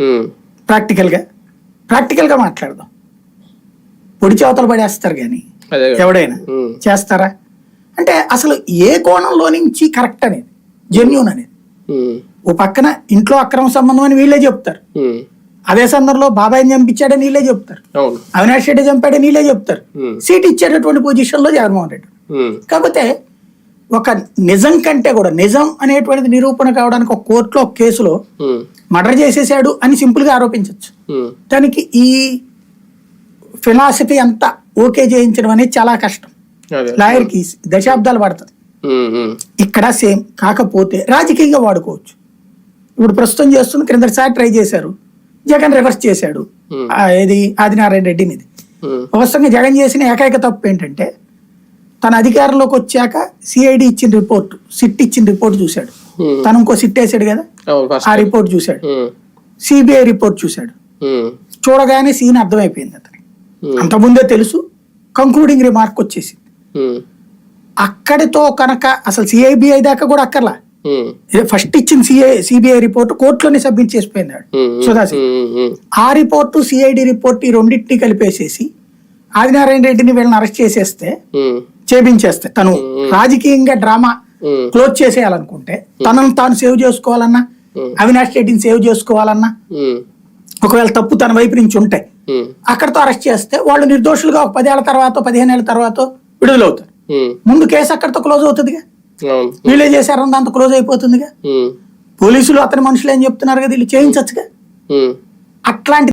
ఉమ్, ప్రాక్టికల్గా ప్రాక్టికల్గా మాట్లాడదాం. పొడి చేవతలు పడేస్తారు కానీ. ఎవడైనా చేస్తారా? అంటే అసలు ఏ కోణంలో నుంచి కరెక్ట్ అనేది జెన్యున్ అనేది? ఓ పక్కన ఇంట్లో అక్రమ సంబంధం అని వీళ్ళే చెప్తారు. అదే సందర్భంలో బాబాయ్ని చంపించాడని వీళ్ళే చెప్తారు. అవును. అవినాష్ రెడ్డి చంపాడని వీళ్ళే చెప్తారు. సీట్ ఇచ్చేటటువంటి పొజిషన్లో జగన్మోహన్ రెడ్డి. కాకపోతే ఒక నిజం కంటే కూడా నిజం అనేటువంటిది నిరూపణ కావడానికి ఒక కోర్టులో ఒక కేసులో మర్డర్ చేసేసాడు అని సింపుల్గా ఆరోపించవచ్చు దానికి ఈ ఫిలాసఫీ అంతా ఓకే చేయించడం అనేది చాలా కష్టం. అదే. లాయర్కి దశాబ్దాలు పడుతుంది. ఇక్కడ సేమ్ కాకపోతే రాజకీయంగా వాడుకోవచ్చు. ఇప్పుడు ప్రస్తుతం చేస్తుంది క్రిందటిసారి ట్రై చేశారు. జగన్ రివర్స్ చేశాడు. ఏది? ఆదినారాయణ రెడ్డిని ఇది వాస్తవంగా జగన్ చేసిన ఏకైక తప్పు ఏంటంటే తన అధికారంలోకి వచ్చాక సిఐడి ఇచ్చిన రిపోర్ట్ సిట్ ఇచ్చిన రిపోర్ట్ చూశాడు. తను ఇంకో సిట్ వేసాడు కదా? ఆ రిపోర్ట్ చూశాడు. సిబిఐ రిపోర్ట్ చూశాడు. ఉమ్, చూడగానే సీన్ అర్థమైపోయింది అతనికి. ఉమ్, అంతకుముందే తెలుసు కంక్లూడింగ్ రిమార్క్ వచ్చేసింది. అక్కడితో కనుక అసలు సిఐబిఐ దాకా కూడా అక్కర్లా? ఫస్ట్ ఇచ్చిన సిఐ సిబిఐ రిపోర్ట్ కోర్టులోనే సబ్మిట్. ఉమ్, సుధాసి. ఆ రిపోర్టు సిఐడి రిపోర్ట్ ఈ రెండింటిని కలిపేసేసి ఆదినారాయణ రెడ్డిని వీళ్ళని అరెస్ట్ చేసేస్తే చేపించేస్తే తను. రాజకీయంగా డ్రామా క్లోజ్ చేసేయాలనుకుంటే తనను తాను సేవ్ చేసుకోవాలన్నా. అవినాష్ రెడ్డిని సేవ్ చేసుకోవాలన్నా ఒకవేళ తప్పు తన వైపు నుంచి ఉమ్, అక్కడతో అరెస్ట్ చేస్తే వాళ్ళు నిర్దోషులుగా ఒక పదేళ్ళ తర్వాత పదిహేను ఏళ్ళ తర్వాత విడుదలవుతారు. ముందు కేసు అక్కడతో క్లోజ్ అవుతుందిగా? వీళ్ళే చేశారని దాంతో క్లోజ్ అయిపోతుందిగా? పోలీసులు అతని మనుషులు ఏం చెప్తున్నారు కదా వీళ్ళు చేయించచ్చుగా. అట్లాంటి